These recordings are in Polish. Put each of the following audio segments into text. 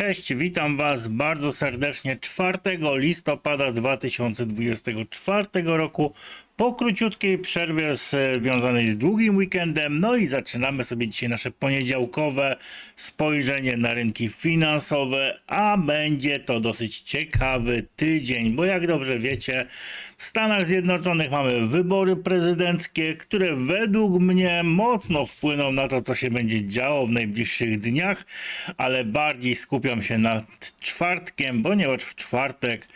Cześć, witam Was bardzo serdecznie. 4 listopada 2024 roku po króciutkiej przerwie związanej z długim weekendem. No i zaczynamy sobie dzisiaj nasze poniedziałkowe spojrzenie na rynki finansowe, a będzie to dosyć ciekawy tydzień, bo jak dobrze wiecie, w Stanach Zjednoczonych mamy wybory prezydenckie, które według mnie mocno wpłyną na to, co się będzie działo w najbliższych dniach, ale bardziej skupiam się nad czwartkiem, ponieważ w czwartek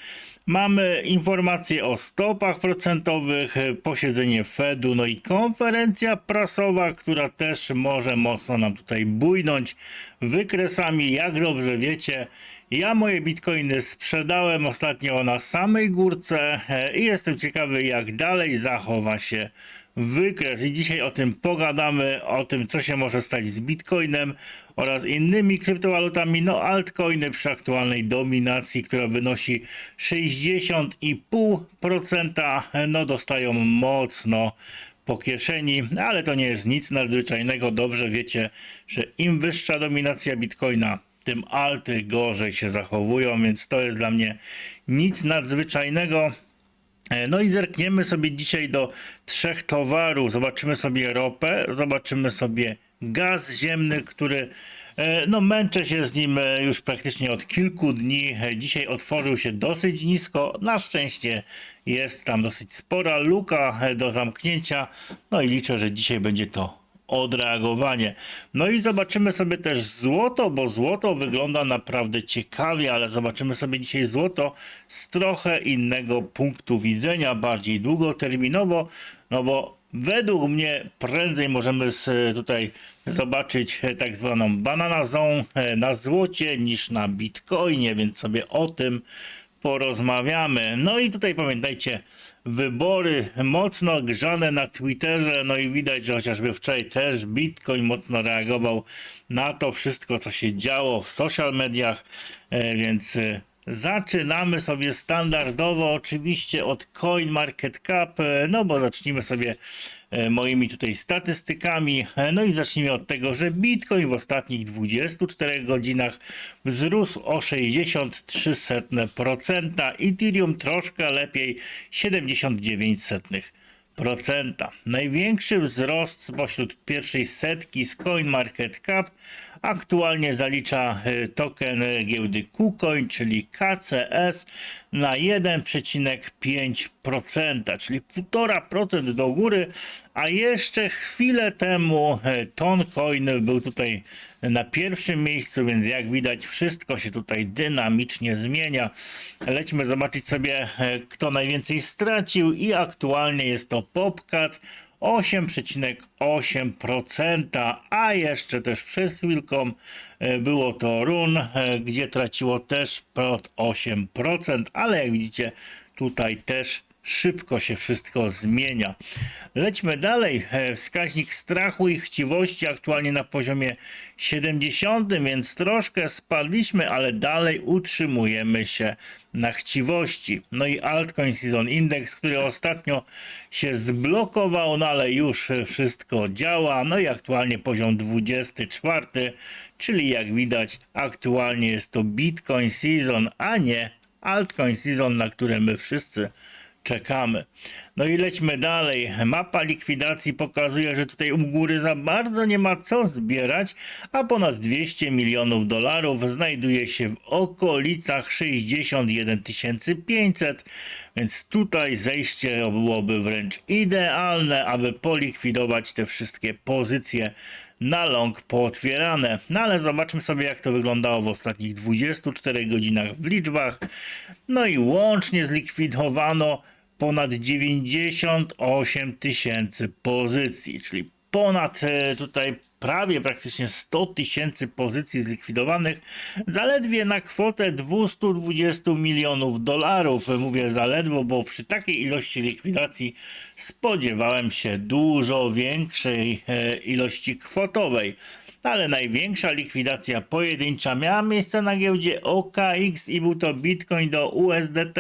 Mamy informacje o stopach procentowych, posiedzenie Fedu, no i konferencja prasowa, która też może mocno nam tutaj bujnąć wykresami. Jak dobrze wiecie, ja moje bitcoiny sprzedałem ostatnio na samej górce e, i jestem ciekawy, jak dalej zachowa się wykres. I dzisiaj o tym pogadamy, o tym, co się może stać z bitcoinem oraz innymi kryptowalutami. No, altcoiny przy aktualnej dominacji, która wynosi 60,5%, no dostają mocno po kieszeni, ale to nie jest nic nadzwyczajnego. Dobrze wiecie, że im wyższa dominacja bitcoina, tym alty gorzej się zachowują, więc to jest dla mnie nic nadzwyczajnego. E, No i zerkniemy sobie dzisiaj do trzech towarów. Zobaczymy sobie ropę, zobaczymy sobie gaz ziemny, który e, no męczę się z nim e, już praktycznie od kilku dni. Dzisiaj otworzył się dosyć nisko. Na szczęście jest tam dosyć spora luka do zamknięcia. No i liczę, że dzisiaj będzie to odreagowanie. No i zobaczymy sobie też złoto, bo złoto wygląda naprawdę ciekawie, ale zobaczymy sobie dzisiaj złoto z trochę innego punktu widzenia, bardziej długoterminowo, no bo według mnie prędzej możemy tutaj zobaczyć e, tak zwaną banana zone e, na złocie niż na bitcoinie, więc sobie o tym porozmawiamy. No i tutaj pamiętajcie, wybory mocno grzane na Twitterze, no i widać, że chociażby wczoraj też Bitcoin mocno reagował na to wszystko, co się działo w social mediach, e, więc e, Zaczynamy sobie standardowo oczywiście od CoinMarketCap, e, no bo zacznijmy sobie e, moimi tutaj statystykami. E, No i zacznijmy od tego, że Bitcoin w ostatnich 24 godzinach wzrósł o 63%, Ethereum troszkę lepiej 79%. Procenta. Największy wzrost spośród pierwszej setki z CoinMarketCap aktualnie zalicza e, token giełdy KuCoin, czyli KCS na 1,5%, czyli 1,5% do góry, a jeszcze chwilę temu e, Toncoin był tutaj na pierwszym miejscu, więc jak widać wszystko się tutaj dynamicznie zmienia. Lećmy zobaczyć sobie kto najwięcej stracił i aktualnie jest to Popcat 8,8%, a jeszcze też przed chwilką e, było to Run, e, gdzie traciło też pod 8%, ale jak widzicie tutaj też szybko się wszystko zmienia. Lećmy dalej. E, Wskaźnik strachu i chciwości aktualnie na poziomie 70, więc troszkę spadliśmy, ale dalej utrzymujemy się na chciwości. No i Altcoin Season Index, który ostatnio się zblokował, no ale już wszystko działa. No i aktualnie poziom 24, czyli jak widać aktualnie jest to Bitcoin Season, a nie Altcoin Season, na które my wszyscy czekamy. No i lećmy dalej. Mapa likwidacji pokazuje, że tutaj u góry za bardzo nie ma co zbierać, a ponad 200 milionów dolarów znajduje się w okolicach 61 500, więc tutaj zejście byłoby wręcz idealne, aby polikwidować te wszystkie pozycje na long pootwierane. No ale zobaczmy sobie, jak to wyglądało w ostatnich 24 godzinach w liczbach. No i łącznie zlikwidowano ponad 98 tysięcy pozycji, czyli ponad e, tutaj prawie praktycznie 100 tysięcy pozycji zlikwidowanych, zaledwie na kwotę 220 milionów dolarów. Mówię zaledwo, bo przy takiej ilości likwidacji spodziewałem się dużo większej e, ilości kwotowej ale największa likwidacja pojedyncza miała miejsce na giełdzie OKX i był to Bitcoin do USDT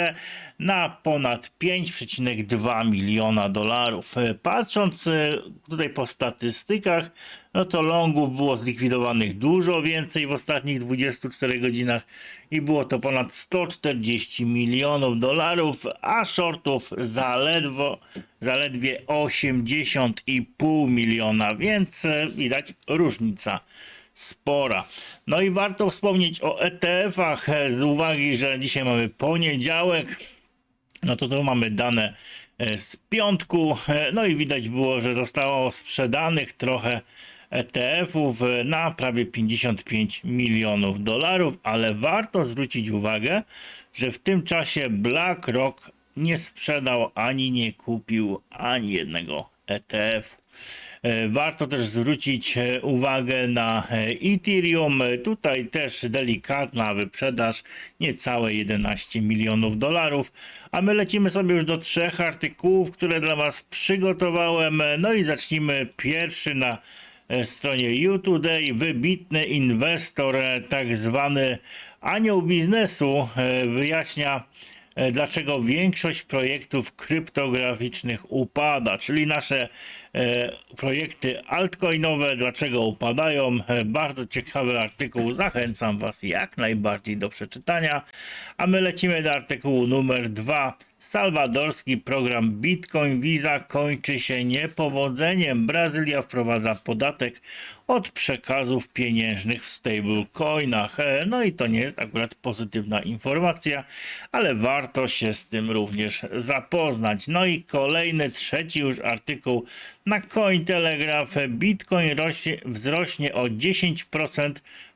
na ponad 5,2 miliona dolarów. E, Patrząc e, tutaj po statystykach, no to longów było zlikwidowanych dużo więcej w ostatnich 24 godzinach i było to ponad 140 milionów dolarów, a shortów zaledwo, zaledwie 80,5 miliona, więc e, widać różnica spora. No i warto wspomnieć o ETF-ach z uwagi, że dzisiaj mamy poniedziałek. No to tu mamy dane e, z piątku. E, No i widać było, że zostało sprzedanych trochę ETF-ów e, na prawie 55 milionów dolarów, ale warto zwrócić uwagę, że w tym czasie BlackRock nie sprzedał ani nie kupił ani jednego ETF. E, Warto też zwrócić e, uwagę na e, Ethereum. Tutaj też delikatna wyprzedaż, niecałe 11 milionów dolarów. A my lecimy sobie już do trzech artykułów, które dla Was przygotowałem. No i zacznijmy pierwszy na stronie YouToday. Wybitny inwestor, tak zwany anioł biznesu, wyjaśnia dlaczego większość projektów kryptograficznych upada, czyli nasze e, projekty altcoinowe, dlaczego upadają. E, bardzo ciekawy artykuł, zachęcam Was jak najbardziej do przeczytania. A my lecimy do artykułu numer dwa. Salwadorski program Bitcoin Visa kończy się niepowodzeniem. Brazylia wprowadza podatek od przekazów pieniężnych w stablecoinach. E, No i to nie jest akurat pozytywna informacja, ale warto się z tym również zapoznać. No i kolejny, trzeci już artykuł na Cointelegraph. Bitcoin rośnie, wzrośnie o 10%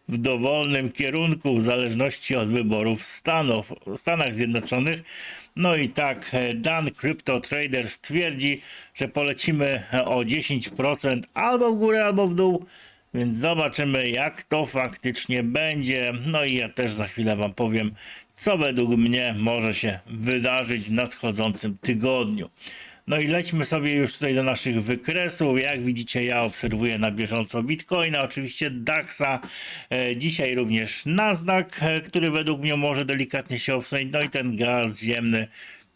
w dowolnym kierunku w zależności od wyborów Stanów, Stanach Zjednoczonych. No i tak e, Dan Crypto Trader stwierdzi, że polecimy e, o 10% albo w górę, albo w dół. Więc zobaczymy, jak to faktycznie będzie. No i ja też za chwilę Wam powiem, co według mnie może się wydarzyć w nadchodzącym tygodniu. No i lećmy sobie już tutaj do naszych wykresów. Jak widzicie, ja obserwuję na bieżąco Bitcoina, oczywiście DAXa, e, dzisiaj również Nasdaq, e, który według mnie może delikatnie się obsunąć, no i ten gaz ziemny,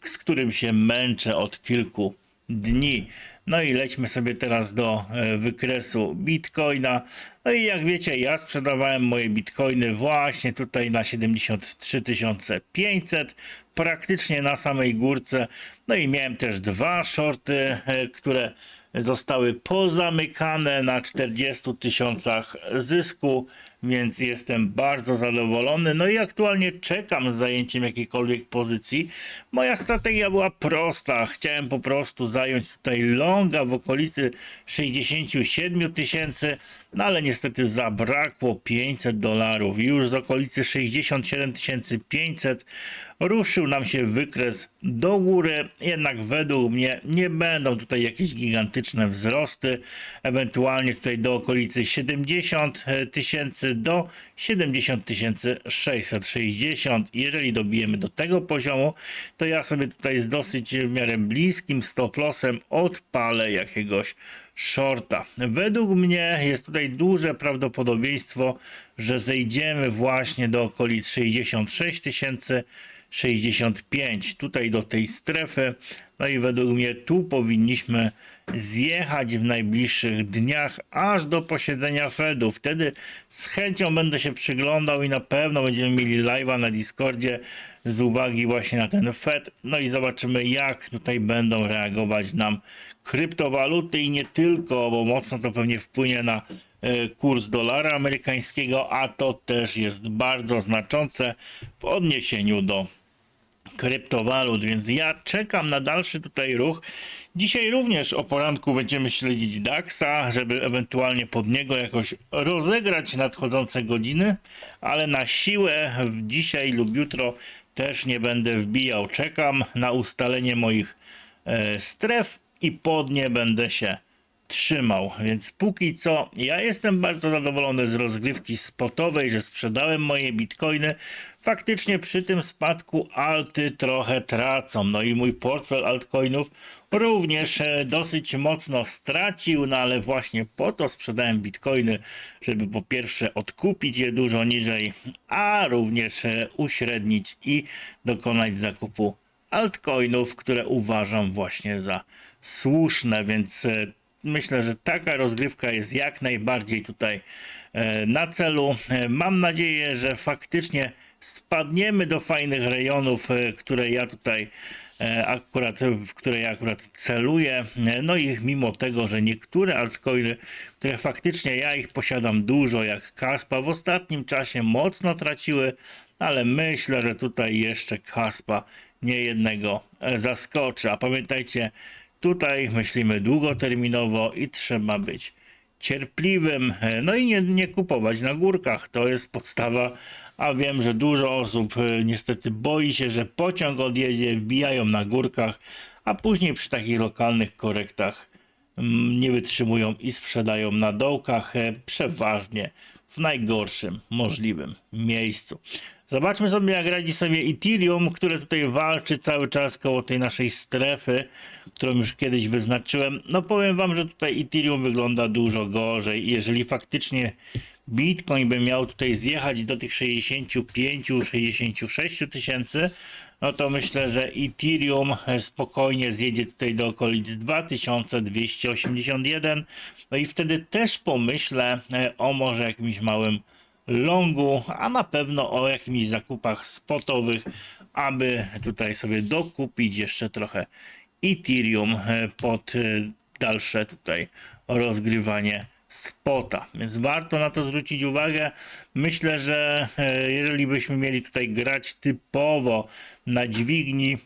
z którym się męczę od kilku dni. No i lećmy sobie teraz do e, wykresu Bitcoina. No i jak wiecie, ja sprzedawałem moje Bitcoiny właśnie tutaj na 73 500, praktycznie na samej górce. No i miałem też dwa shorty, e, które zostały pozamykane na 40 tysiącach zysku, więc jestem bardzo zadowolony. No i aktualnie czekam z zajęciem jakiejkolwiek pozycji. Moja strategia była prosta. Chciałem po prostu zająć tutaj longa w okolicy 67 tysięcy, no ale niestety zabrakło 500 dolarów. Już z okolicy 67 500 ruszył nam się wykres do góry, jednak według mnie nie będą tutaj jakieś gigantyczne wzrosty, ewentualnie tutaj do okolicy 70 tysięcy do 70 660. Jeżeli dobijemy do tego poziomu, to ja sobie tutaj z dosyć w miarę bliskim stop lossem odpalę jakiegoś shorta. Według mnie jest tutaj duże prawdopodobieństwo, że zejdziemy właśnie do okolic 66 tysięcy 65 tutaj do tej strefy. No i według mnie tu powinniśmy zjechać w najbliższych dniach aż do posiedzenia Fedu. Wtedy z chęcią będę się przyglądał i na pewno będziemy mieli live'a na Discordzie z uwagi właśnie na ten Fed. No i zobaczymy jak tutaj będą reagować nam kryptowaluty i nie tylko, bo mocno to pewnie wpłynie na e, kurs dolara amerykańskiego, a to też jest bardzo znaczące w odniesieniu do kryptowalut, więc ja czekam na dalszy tutaj ruch. Dzisiaj również o poranku będziemy śledzić DAXa, żeby ewentualnie pod niego jakoś rozegrać nadchodzące godziny, ale na siłę dzisiaj lub jutro też nie będę wbijał. Czekam na ustalenie moich e, stref i pod nie będę się trzymał. Więc póki co ja jestem bardzo zadowolony z rozgrywki spotowej, że sprzedałem moje bitcoiny. Faktycznie przy tym spadku alty trochę tracą. No i mój portfel altcoinów również e, dosyć mocno stracił, no ale właśnie po to sprzedałem bitcoiny, żeby po pierwsze odkupić je dużo niżej, a również e, uśrednić i dokonać zakupu altcoinów, które uważam właśnie za słuszne, więc e, myślę, że taka rozgrywka jest jak najbardziej tutaj e, na celu. E, Mam nadzieję, że faktycznie spadniemy do fajnych rejonów, e, które ja tutaj akurat, w które ja akurat celuję. No i mimo tego, że niektóre altcoiny, które faktycznie ja ich posiadam dużo, jak Kaspa, w ostatnim czasie mocno traciły, ale myślę, że tutaj jeszcze Kaspa nie jednego zaskoczy. A pamiętajcie, tutaj myślimy długoterminowo i trzeba być cierpliwym, no i nie, nie kupować na górkach. To jest podstawa, a wiem, że dużo osób e, niestety boi się, że pociąg odjedzie, wbijają na górkach, a później przy takich lokalnych korektach mm, nie wytrzymują i sprzedają na dołkach, e, przeważnie w najgorszym możliwym miejscu. Zobaczmy sobie, jak radzi sobie Ethereum, które tutaj walczy cały czas koło tej naszej strefy, którą już kiedyś wyznaczyłem. No powiem wam, że tutaj Ethereum wygląda dużo gorzej. Jeżeli faktycznie Bitcoin by miał tutaj zjechać do tych 65-66 tysięcy, no to myślę, że Ethereum spokojnie zjedzie tutaj do okolic 2281. No i wtedy też pomyślę e, o może jakimś małym longu, a na pewno o jakichś zakupach spotowych, aby tutaj sobie dokupić jeszcze trochę Ethereum e, pod e, dalsze tutaj rozgrywanie spota. Więc warto na to zwrócić uwagę. Myślę, że e, jeżeli byśmy mieli tutaj grać typowo na dźwigni,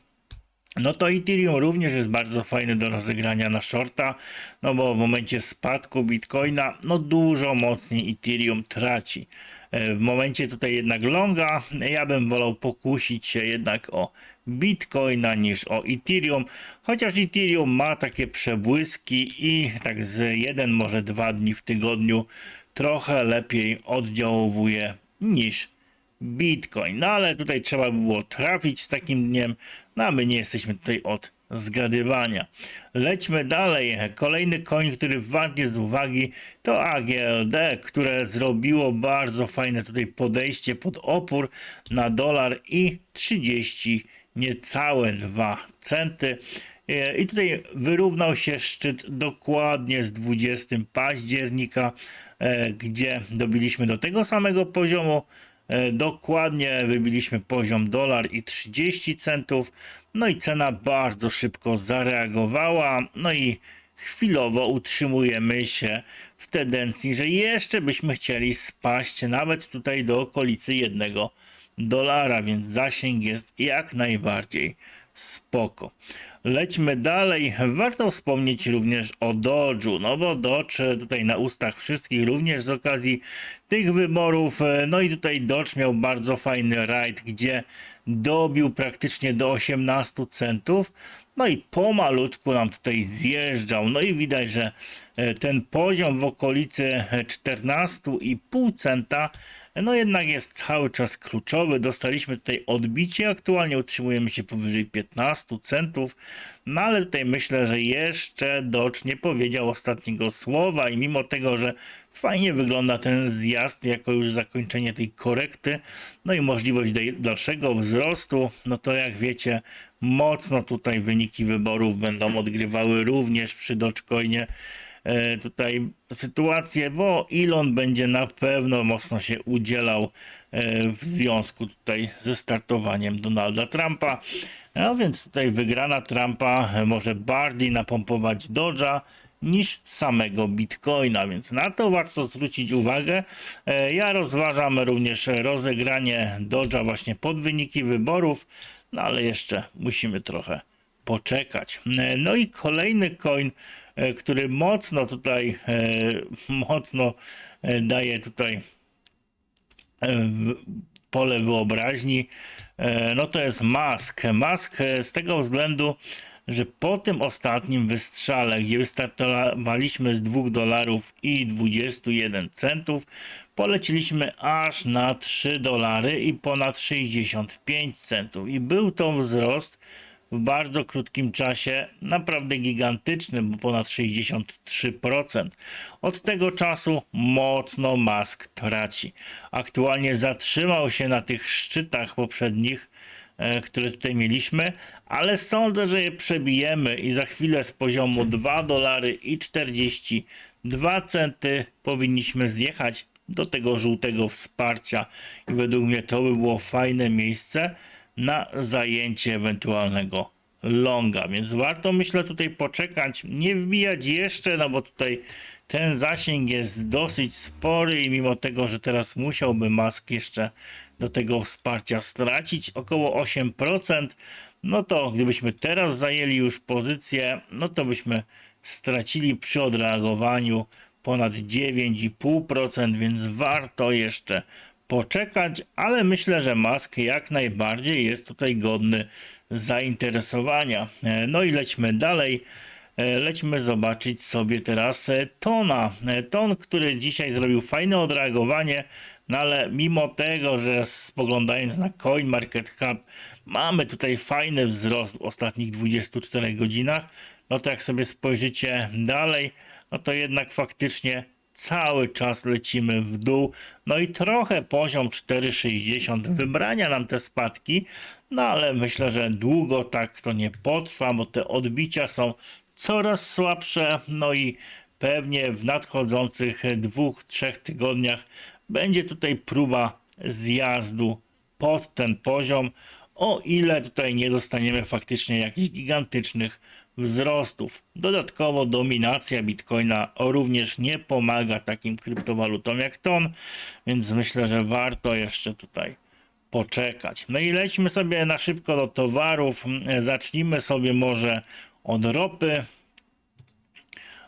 no to Ethereum również jest bardzo fajny do rozegrania na shorta, no bo w momencie spadku Bitcoina, no dużo mocniej Ethereum traci. E, W momencie tutaj jednak longa, ja bym wolał pokusić się jednak o Bitcoina niż o Ethereum, chociaż Ethereum ma takie przebłyski i tak z jeden, może dwa dni w tygodniu trochę lepiej oddziałuje niż Bitcoin. No ale tutaj trzeba by było trafić z takim dniem, no a my nie jesteśmy tutaj od zgadywania. Lećmy dalej. Kolejny koń, który wart jest uwagi, to AGLD, które zrobiło bardzo fajne tutaj podejście pod opór na dolar i 30 niecałe 2 centy. I tutaj wyrównał się szczyt dokładnie z 20 października, e, gdzie dobiliśmy do tego samego poziomu. E, Dokładnie wybiliśmy poziom dolar i 30 centów. No i cena bardzo szybko zareagowała. No i chwilowo utrzymujemy się w tendencji, że jeszcze byśmy chcieli spaść nawet tutaj do okolicy jednego dolara, więc zasięg jest jak najbardziej spoko. Lećmy dalej. Warto wspomnieć również o Dodge'u, no bo Dodge tutaj na ustach wszystkich, również z okazji tych wyborów. No i tutaj Dodge miał bardzo fajny rajd, gdzie dobił praktycznie do 18 centów. No i pomalutku nam tutaj zjeżdżał. No i widać, że e, ten poziom w okolicy 14,5 centa no jednak jest cały czas kluczowy. Dostaliśmy tutaj odbicie, aktualnie utrzymujemy się powyżej 15 centów, no ale tutaj myślę, że jeszcze Dodge nie powiedział ostatniego słowa i mimo tego, że fajnie wygląda ten zjazd jako już zakończenie tej korekty, no i możliwość dalszego wzrostu, no to jak wiecie, mocno tutaj wyniki wyborów będą odgrywały również przy Dogecoinie tutaj sytuację, bo Elon będzie na pewno mocno się udzielał e, w związku tutaj ze startowaniem Donalda Trumpa. No więc tutaj wygrana Trumpa e, może bardziej napompować Dodge'a niż samego Bitcoina, więc na to warto zwrócić uwagę. E, Ja rozważam również rozegranie Dodge'a właśnie pod wyniki wyborów, no ale jeszcze musimy trochę poczekać. E, No i kolejny coin, e, który mocno tutaj, e, mocno e, daje tutaj e, pole wyobraźni, e, no to jest Mask. Mask e, z tego względu, że po tym ostatnim wystrzale, gdzie wystartowaliśmy z 2 dolarów i 21 centów, poleciliśmy aż na 3 dolary i ponad 65 centów. I był to wzrost w bardzo krótkim czasie naprawdę gigantyczny, bo ponad 63%. Od tego czasu mocno Musk traci. Aktualnie zatrzymał się na tych szczytach poprzednich e, które tutaj mieliśmy, ale sądzę, że je przebijemy i za chwilę z poziomu 2 dolary i 42 centy powinniśmy zjechać do tego żółtego wsparcia i według mnie to by było fajne miejsce na zajęcie ewentualnego longa, więc warto myślę tutaj poczekać, nie wbijać jeszcze, no bo tutaj ten zasięg jest dosyć spory i mimo tego, że teraz musiałby Mask jeszcze do tego wsparcia stracić około 8%, no to gdybyśmy teraz zajęli już pozycję, no to byśmy stracili przy odreagowaniu ponad 9,5%, więc warto jeszcze poczekać, ale myślę, że Mask jak najbardziej jest tutaj godny zainteresowania. E, No i lećmy dalej. E, Lećmy zobaczyć sobie teraz e, Tona. Ton, który dzisiaj zrobił fajne odreagowanie, no ale mimo tego, że spoglądając na CoinMarketCap mamy tutaj fajny wzrost w ostatnich 24 godzinach, no to jak sobie spojrzycie dalej, no to jednak faktycznie cały czas lecimy w dół. No i trochę poziom 4,60 wybrania nam te spadki, no ale myślę, że długo tak to nie potrwa, bo te odbicia są coraz słabsze. No i pewnie w nadchodzących dwóch, trzech tygodniach będzie tutaj próba zjazdu pod ten poziom, o ile tutaj nie dostaniemy faktycznie jakichś gigantycznych wzrostów. Dodatkowo dominacja Bitcoina również nie pomaga takim kryptowalutom jak ton, więc myślę, że warto jeszcze tutaj poczekać. No i lećmy sobie na szybko do towarów. Zacznijmy sobie może od ropy.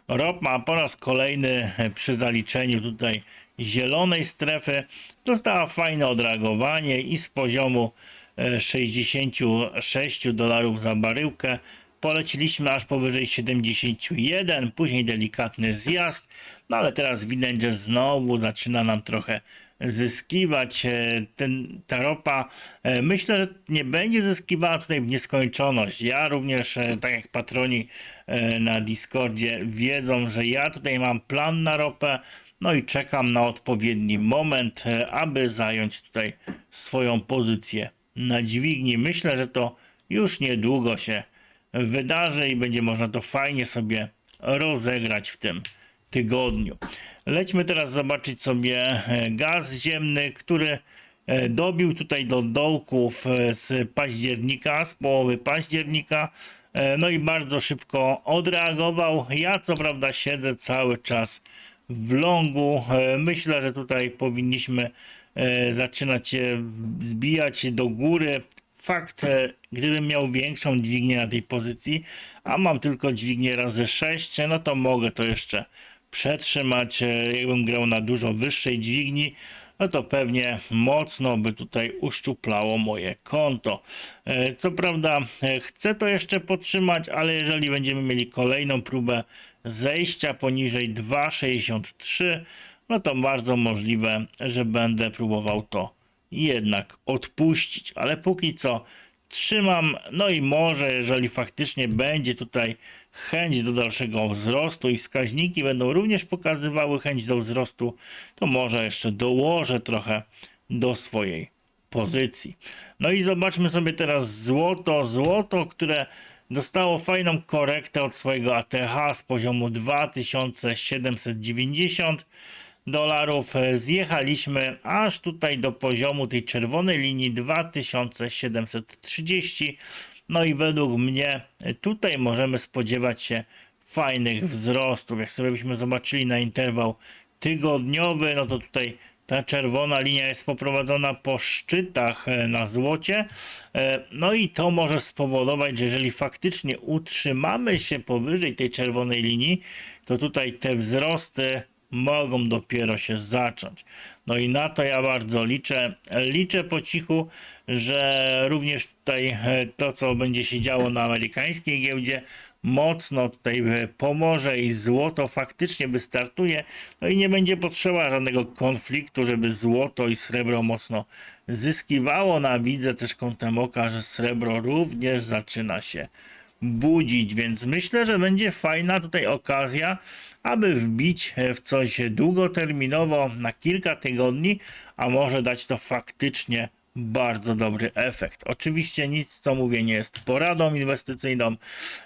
Ropa po raz kolejny przy zaliczeniu tutaj zielonej strefy dostała fajne odreagowanie i z poziomu e, 66 dolarów za baryłkę poleciliśmy aż powyżej 71, później delikatny zjazd, no ale teraz widać, że znowu zaczyna nam trochę zyskiwać e, ten, ta ropa. E, Myślę, że nie będzie zyskiwała tutaj w nieskończoność. Ja również, e, tak jak patroni na Discordzie wiedzą, że ja tutaj mam plan na ropę, no i czekam na odpowiedni moment, aby zająć tutaj swoją pozycję na dźwigni. Myślę, że to już niedługo się wydarzy i będzie można to fajnie sobie rozegrać w tym tygodniu. Lećmy teraz zobaczyć sobie e, gaz ziemny, który e, dobił tutaj do dołków e, z października, z połowy października. No i bardzo szybko odreagował. Ja co prawda siedzę cały czas w longu. Myślę, że tutaj powinniśmy zaczynać się zbijać do góry. Fakt, e, gdybym miał większą dźwignię na tej pozycji, a mam tylko dźwignię razy 6, no to mogę to jeszcze przetrzymać. E, Jakbym grał na dużo wyższej dźwigni, no to pewnie mocno by tutaj uszczuplało moje konto. E, Co prawda e, chcę to jeszcze podtrzymać, ale jeżeli będziemy mieli kolejną próbę zejścia poniżej 2,63, no to bardzo możliwe, że będę próbował to jednak odpuścić, ale póki co trzymam, no i może jeżeli faktycznie będzie tutaj chęć do dalszego wzrostu i wskaźniki będą również pokazywały chęć do wzrostu, to może jeszcze dołożę trochę do swojej pozycji. No i zobaczmy sobie teraz złoto, złoto, które dostało fajną korektę od swojego ATH z poziomu 2790 dolarów. E, Zjechaliśmy aż tutaj do poziomu tej czerwonej linii 2730. No i według mnie e, tutaj możemy spodziewać się fajnych wzrostów. Jak sobie byśmy zobaczyli na interwał tygodniowy, no to tutaj ta czerwona linia jest poprowadzona po szczytach e, na złocie. No i to może spowodować, że jeżeli faktycznie utrzymamy się powyżej tej czerwonej linii, to tutaj te wzrosty mogą dopiero się zacząć. No i na to ja bardzo liczę. Liczę po cichu, że również tutaj e, to, co będzie się działo na amerykańskiej giełdzie, mocno tutaj e, pomoże i złoto faktycznie wystartuje. No i nie będzie potrzeba żadnego konfliktu, żeby złoto i srebro mocno zyskiwało. Na widzę też kątem oka, że srebro również zaczyna się budzić, więc myślę, że będzie fajna tutaj okazja, aby wbić w coś długoterminowo na kilka tygodni, a może dać to faktycznie bardzo dobry efekt. Oczywiście nic, co mówię, nie jest poradą inwestycyjną.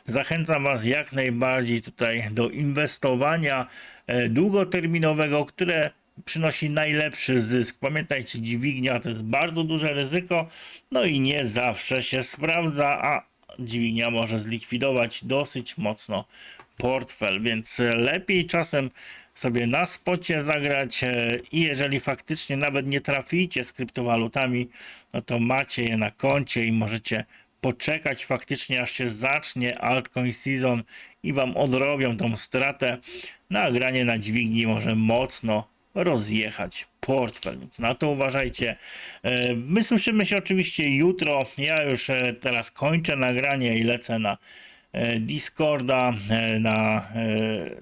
Zachęcam Was jak najbardziej tutaj do inwestowania e, długoterminowego, które przynosi najlepszy zysk. Pamiętajcie, dźwignia to jest bardzo duże ryzyko, no i nie zawsze się sprawdza, a dźwignia może zlikwidować dosyć mocno portfel, więc lepiej czasem sobie na spocie zagrać e, i jeżeli faktycznie nawet nie traficie z kryptowalutami, no to macie je na koncie i możecie poczekać faktycznie aż się zacznie altcoin season i wam odrobią tą stratę. Nagranie na dźwigni może mocno rozjechać portfel, więc na to uważajcie. E, My słyszymy się oczywiście jutro. Ja już e, teraz kończę nagranie i lecę na e, Discorda, na,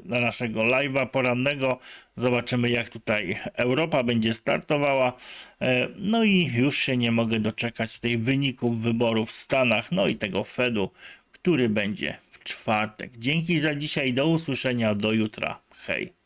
na naszego live'a porannego. Zobaczymy, jak tutaj Europa będzie startowała. No i już się nie mogę doczekać tej wyników wyborów w Stanach, no i tego Fedu, który będzie w czwartek. Dzięki za dzisiaj, do usłyszenia, do jutra. Hej.